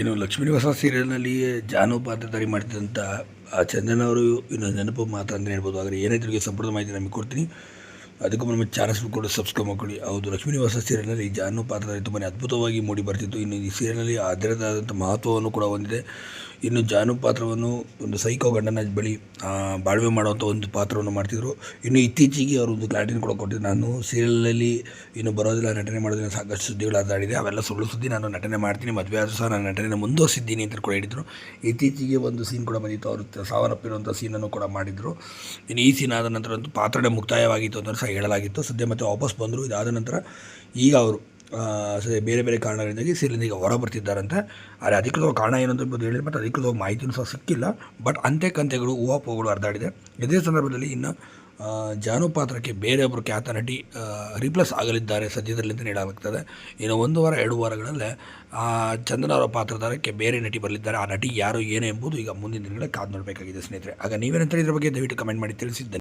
ಇನ್ನು ಲಕ್ಷ್ಮೀನಿವಾಸ ಸೀರಿಯಲ್ನಲ್ಲಿ ಜಾನು ಪಾತ್ರಧಾರಿ ಮಾಡಿದಂಥ ಆ ಚಂದನ್ ಅವರು, ಇನ್ನು ನೆನಪು ಮಾತ್ರ ಅಂದರೆ ಹೇಳ್ಬೋದು. ಆದರೆ ಏನಾಯ್ತು ಸಂಪೂರ್ಣ ಮಾಹಿತಿ ನಮಗೆ ಕೊಡ್ತೀನಿ. ಅದಕ್ಕೂ ನಮ್ಮ ಚಾನಲ್ಸ್ ಕೂಡ ಸಬ್ಸ್ಕ್ರೈಬ್ ಮಾಡ್ಕೊಳ್ಳಿ. ಹೌದು ಲಕ್ಷ್ಮೀನಿವಾಸ ಸೀರಿಯಲ್ನಲ್ಲಿ ಜಾನು ಪಾತ್ರದಲ್ಲಿ ತುಂಬಾ ಅದ್ಭುತವಾಗಿ ಮೂಡಿ ಬರ್ತಿತ್ತು. ಇನ್ನು ಈ ಸೀರಿಯಲ್ನಲ್ಲಿ ಅದರದಾದಂಥ ಮಹತ್ವವನ್ನು ಕೂಡ ಹೊಂದಿದೆ. ಇನ್ನು ಜಾನು ಪಾತ್ರವನ್ನು ಒಂದು ಸೈಕೋ ಗಂಡನ ಬಳಿ ಬಾಳ್ವೆ ಮಾಡುವಂಥ ಒಂದು ಪಾತ್ರವನ್ನು ಮಾಡ್ತಿದ್ರು. ಇನ್ನು ಇತ್ತೀಚೆಗೆ ಅವರು ಒಂದು ಕ್ಲಾರಿಟಿನ ಕೂಡ ಕೊಟ್ಟಿದ್ದು ನಾನು ಸೀರಿಯಲ್ನಲ್ಲಿ ಇನ್ನು ಬರೋದಿಲ್ಲ, ನಟನೆ ಮಾಡೋದಿಲ್ಲ, ಸಾಕಷ್ಟು ಸುದ್ದಿಗಳು ಅದಾಡಿದೆ ಅವೆಲ್ಲ ಸುಳ್ಳು ಸುದ್ದಿ. ನಾನು ನಟನೆ ಮಾಡ್ತೀನಿ, ಮದುವೆ ಆದರೂ ಸಹ ನಾನು ನಟನೆ ಮುಂದುವರಿಸಿದ್ದೀನಿ ಅಂತ ಕೂಡ ಹೇಳಿದರು. ಇತ್ತೀಚೆಗೆ ಒಂದು ಸೀನ್ ಕೂಡ ಬಂದಿತ್ತು. ಅವರು ಸಾವನ್ನಪ್ಪಿರುವಂಥ ಸೀನನ್ನು ಕೂಡ ಮಾಡಿದರು. ಇನ್ನು ಈ ಸೀನ್ ಆದ ನಂತರ ಒಂದು ಪಾತ್ರನೇ ಮುಕ್ತಾಯವಾಗಿತ್ತು. ಅಂದರೆ ಹೇಳಲಾಗಿತ್ತು. ಸದ್ಯ ಮತ್ತೆ ವಾಪಸ್ ಬಂದರು. ಇದಾದ ನಂತರ ಈಗ ಅವರು ಸದ್ಯ ಬೇರೆ ಬೇರೆ ಕಾರಣಗಳಿಂದಾಗಿ ಸೀರಿಯಲ್ ಈಗ ಹೊರ ಬರ್ತಿದ್ದಾರಂತೆ ಆದರೆ ಅಧಿಕೃತವಾಗಿ ಕಾರಣ ಏನು ಅಂತ ಹೇಳಿದ್ರೆ, ಮತ್ತು ಅಧಿಕೃತವಾಗಿ ಮಾಹಿತಿಯೂ ಸಹ ಸಿಕ್ಕಿಲ್ಲ. ಬಟ್ ಅಂತೆ ಕಂತೆಗಳು, ಊಹಾಪೋಹಗಳು ಹರಿದಾಡಿದೆ ಇದೇ ಸಂದರ್ಭದಲ್ಲಿ ಇನ್ನು ಜಾನು ಪಾತ್ರಕ್ಕೆ ಬೇರೆಯೊಬ್ಬರು ಖ್ಯಾತ ನಟಿ ರಿಪ್ಲೇಸ್ ಆಗಲಿದ್ದಾರೆ ಸದ್ಯದಲ್ಲಿ ಅಂತ ನೀಡಲಾಗ್ತದೆ ಇನ್ನು ಒಂದು ವಾರ, ಎರಡು ವಾರಗಳಲ್ಲೇ ಚಂದನ ಅವರ ಪಾತ್ರಧಾರಕ್ಕೆ ಬೇರೆ ನಟಿ ಬರಲಿದ್ದಾರೆ. ಆ ನಟಿ ಯಾರು, ಏನು ಎಂಬುದು ಈಗ ಮುಂದಿನ ದಿನಗಳ ಕಾದು ನೋಡಬೇಕಾಗಿದೆ ಸ್ನೇಹಿತರೆ. ಆಗ ನೀವೇನಂತ ಇದ್ರ ಬಗ್ಗೆ ದಯವಿಟ್ಟು ಕಮೆಂಟ್ ಮಾಡಿ ತಿಳಿಸಿದ್ದೆ